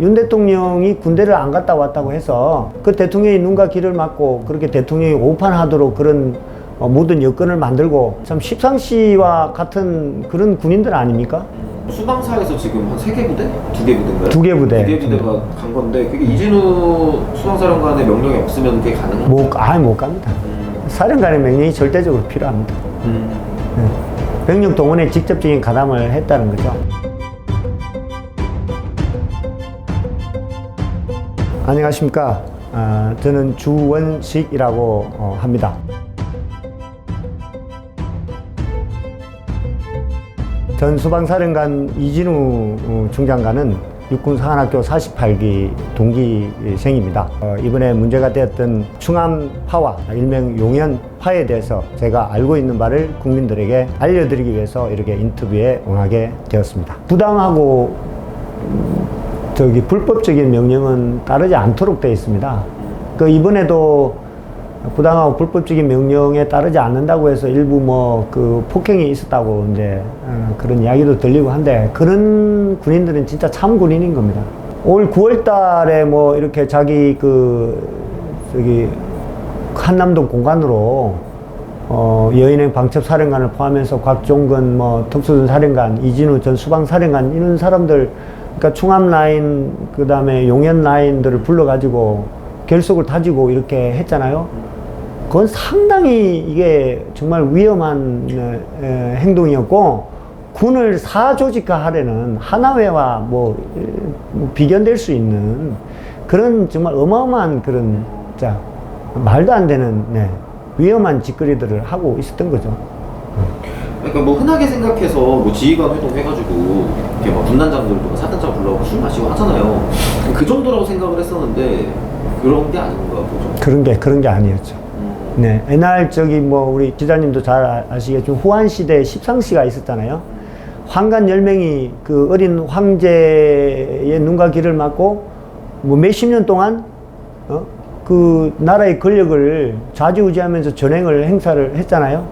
윤 대통령이 군대를 안 갔다 왔다고 해서 그 대통령이 눈과 귀를 막고 그렇게 대통령이 오판하도록 그런 어, 모든 여건을 만들고 참 십상시와 같은 그런 군인들 아닙니까? 수방사에서 지금 한 세 개 부대? 두 개 부대인가요? 두 개 부대. 두 개 부대가 간 건데 그게 이진우 수방사령관의 명령이 없으면 그게 가능한가요? 못, 아예 못 갑니다. 음, 사령관의 명령이 절대적으로 필요합니다. 음. 네. 병력 동원에 직접적인 가담을 했다는 거죠. 안녕하십니까. 아, 저는 주원식이라고 어, 합니다. 전 수방사령관 이진우 어, 중장관은 육군사관학교 48기 동기생입니다. 어, 이번에 문제가 되었던 충암 파와 일명 용현 파에 대해서 제가 알고 있는 바를 국민들에게 알려드리기 위해서 이렇게 인터뷰에 응하게 되었습니다. 부당하고 음, 저기 불법적인 명령은 따르지 않도록 되어 있습니다. 그 이번에도 부당하고 불법적인 명령에 따르지 않는다고 해서 일부 뭐 그 폭행이 있었다고 이제 어, 그런 이야기도 들리고 한데 그런 군인들은 진짜 참 군인인 겁니다. 올 9월 달에 뭐 이렇게 자기 그 저기 한남동 공간으로 어, 여인행 방첩 사령관을 포함해서 곽종근 뭐 특수전 사령관 이진우 전 수방 사령관 이런 사람들 그러니까 충암 라인 그다음에 용현 라인들을 불러가지고 결속을 다지고 이렇게 했잖아요. 그건 상당히 이게 정말 위험한 에, 에, 행동이었고 군을 사조직화 하려는 하나회와 뭐, 에, 뭐 비견될 수 있는 그런 정말 어마어마한 그런 자 말도 안 되는 네, 위험한 짓거리들을 하고 있었던 거죠. 그러니까 뭐 흔하게 생각해서 뭐 지휘관 회동 해가지고 이렇게 막 군단장들도 막 사단장 불러고 술 마시고 하잖아요. 그 정도라고 생각을 했었는데 그런 게 아닌가 보죠. 그런 게 그런 게 아니었죠. 음, 네, 옛날 저기 뭐 우리 기자님도 잘 아- 아시겠지만 후한 시대에 십상시가 있었잖아요. 황간 열 명이 그 어린 황제의 눈과 귀를 막고 뭐 몇십 년 동안 어? 그 나라의 권력을 좌지우지하면서 전횡을 행사를 했잖아요.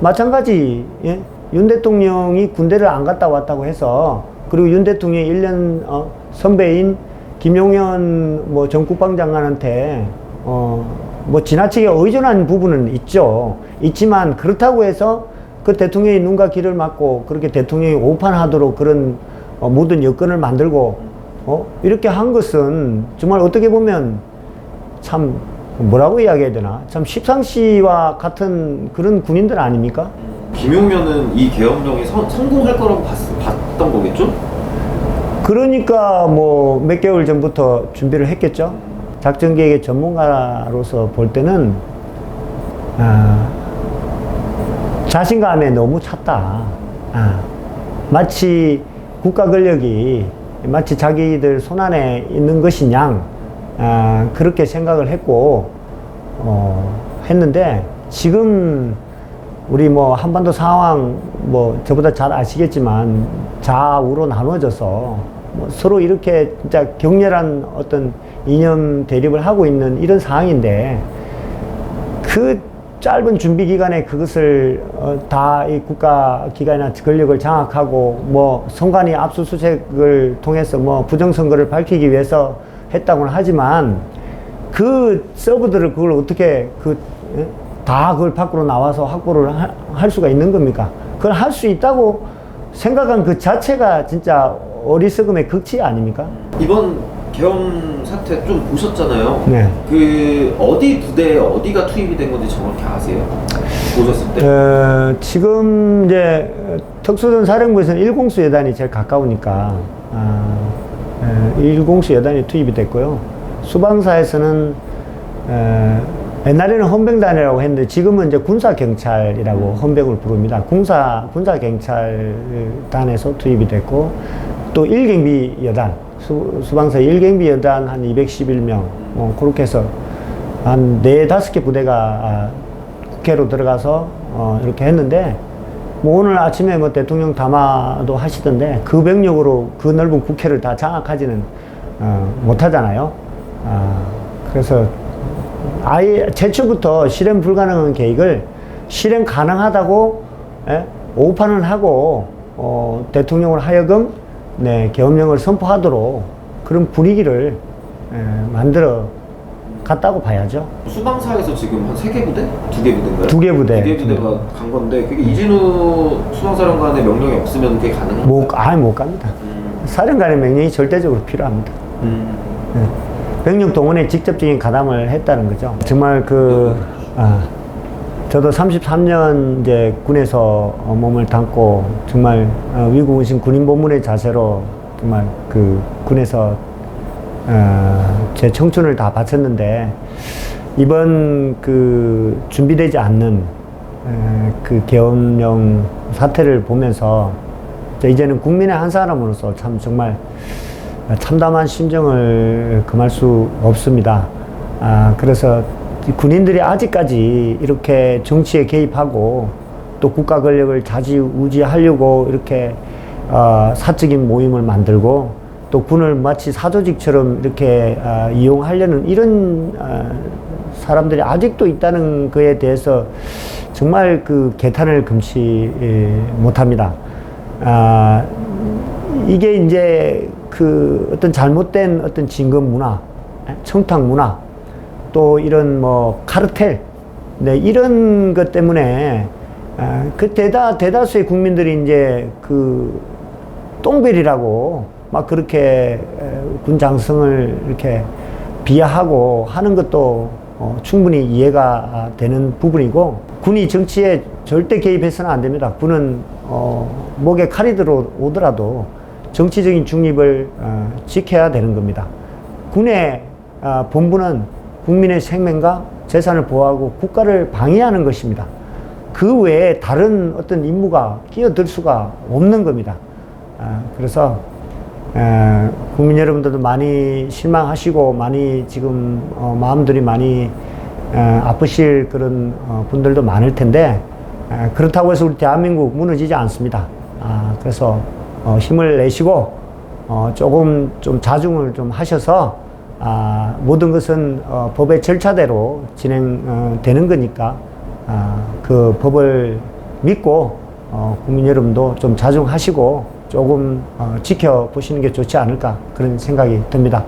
마찬가지 예? 윤 대통령이 군대를 안 갔다 왔다고 해서 그리고 윤 대통령이 1년 어, 선배인 김용현 뭐 전국방 장관한테 어 뭐 지나치게 의존한 부분은 있죠. 있지만 그렇다고 해서 그 대통령이 눈과 귀를 막고 그렇게 대통령이 오판하도록 그런 어, 모든 여건을 만들고 어 이렇게 한 것은 정말 어떻게 보면 참 뭐라고 이야기해야 되나 참 십상시와 같은 그런 군인들 아닙니까? 김용면은 이 계엄령이 성, 성공할 거라고 봤, 봤던 거겠죠? 그러니까 뭐 몇 개월 전부터 준비를 했겠죠. 작전 계획의 전문가로서 볼 때는 아, 자신감에 너무 찼다. 아, 마치 국가 권력이 마치 자기들 손안에 있는 양 아, 그렇게 생각을 했고 어, 했는데 지금 우리 뭐 한반도 상황 뭐 저보다 잘 아시겠지만 좌우로 나눠져서 뭐 서로 이렇게 진짜 격렬한 어떤 이념 대립을 하고 있는 이런 상황인데 그 짧은 준비 기간에 그것을 어, 다이 국가 기관이나 권력을 장악하고 뭐 선관위 압수수색을 통해서 뭐 부정선거를 밝히기 위해서 했다고는 하지만 그 서버들을 그걸 어떻게 그 다 그걸 밖으로 나와서 확보를 하- 할 수가 있는 겁니까? 그걸 할 수 있다고 생각한 그 자체가 진짜 어리석음의 극치 아닙니까? 이번 계엄 사태 좀 보셨잖아요. 네. 그 어디 부대에 어디가 투입이 된 건지 정확히 아세요? 보셨을 때? 어, 지금 이제 특수전 사령부에서는 일공수 여단이 제일 가까우니까 아, 에, 일공수 여단이 투입이 됐고요. 수방사에서는 에, 옛날에는 헌병단이라고 했는데 지금은 이제 군사 경찰이라고 헌병을 부릅니다. 군사 군사 경찰단에서 투입이 됐고 또 일경비 여단 수, 수방사 일경비 여단 한 211명 뭐 그렇게 해서 한네 다섯 개 부대가 아, 국회로 들어가서 어, 이렇게 했는데 뭐 오늘 아침에 뭐 대통령 담화도 하시던데 그 병력으로 그 넓은 국회를 다 장악하지는 어, 못하잖아요. 아, 그래서 아예 최초부터 실행 불가능한 계획을 실행 가능하다고 예? 오판을 하고 어, 대통령을 하여금 네, 계엄령을 선포하도록 그런 분위기를 에, 만들어 갔다고 봐야죠. 수방 사에서 지금 한 세 개 부대? 두 개 부대인가요? 두 개 부대. 두 개 부대가 간 건데 그게 이진우 수방사령관의 명령이 없으면 그게 가능한가요? 못, 아예 못 갑니다. 음, 사령관의 명령이 절대적으로 필요합니다. 음. 예. 병력 동원에 직접적인 가담을 했다는 거죠. 정말 그, 아, 저도 33년 이제 군에서 어, 몸을 담고 정말 어, 위구운신 군인 본문의 자세로 정말 그 군에서 어, 제 청춘을 다 바쳤는데 이번 그 준비되지 않는 에, 그 계엄령 사태를 보면서 저 이제는 국민의 한 사람으로서 참 정말 참담한 심정을 금할 수 없습니다. 아, 그래서 이 군인들이 아직까지 이렇게 정치에 개입하고 또 국가 권력을 좌지우지하려고 이렇게 어, 사적인 모임을 만들고 또 군을 마치 사조직처럼 이렇게 아, 이용하려는 이런 아, 사람들이 아직도 있다는 거에 대해서 정말 그 개탄을 금치 예, 못합니다. 아, 이게 이제 그 어떤 잘못된 어떤 진급 문화, 청탁 문화, 또 이런 뭐 카르텔, 네, 이런 것 때문에 아, 그 대다 대다수의 국민들이 이제 그 똥벨이라고 막 그렇게 에, 군 장성을 이렇게 비하하고 하는 것도 어, 충분히 이해가 되는 부분이고 군이 정치에 절대 개입해서는 안 됩니다. 군은 어, 목에 칼이 들어오더라도 정치적인 중립을 어, 지켜야 되는 겁니다. 군의 아, 본분은 국민의 생명과 재산을 보호하고 국가를 방해하는 것입니다. 그 외에 다른 어떤 임무가 끼어들 수가 없는 겁니다. 아, 그래서 에, 국민 여러분들도 많이 실망하시고 많이 지금 어, 마음들이 많이 에, 아프실 그런 어, 분들도 많을 텐데 에, 그렇다고 해서 우리 대한민국 무너지지 않습니다. 아, 그래서 어, 힘을 내시고 어, 조금 좀 자중을 좀 하셔서 아, 모든 것은 어, 법의 절차대로 진행되는 거니까 아, 그 법을 믿고 어, 국민 여러분도 좀 자중하시고 조금 어, 지켜보시는 게 좋지 않을까 그런 생각이 듭니다.